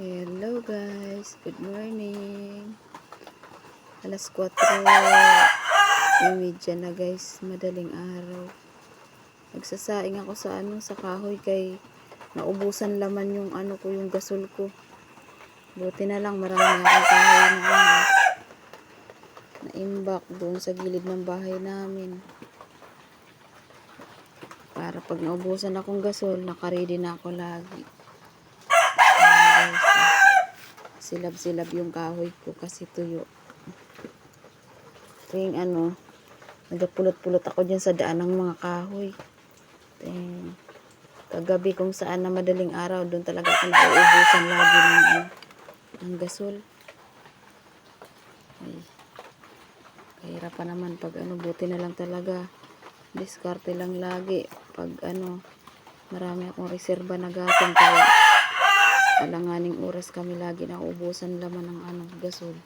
Hello guys, good morning. Alas 4 imidya na guys, madaling araw. Nagsasaing ako sa ano sa kahoy kay naubusan laman yung ano ko yung gasol ko. Buti na lang marami akong kahoy na ano, na imbak doon sa gilid ng bahay namin. Para pag naubusan akong gasol, nakaready na ako lagi. Silab-silab yung kahoy ko kasi tuyo. Tuwing ano, nagapulot-pulot ako dyan sa daan ng mga kahoy. Then, kagabi kung saan na madaling araw, doon talaga ako nauubusan lagi ng, ano, ng gasol. Ay, kahirapan naman pag ano, buti na lang talaga. Diskarte lang lagi. Pag ano, marami akong reserba na gatong kaya kami lagi nauubusan laman ng ano, gasol.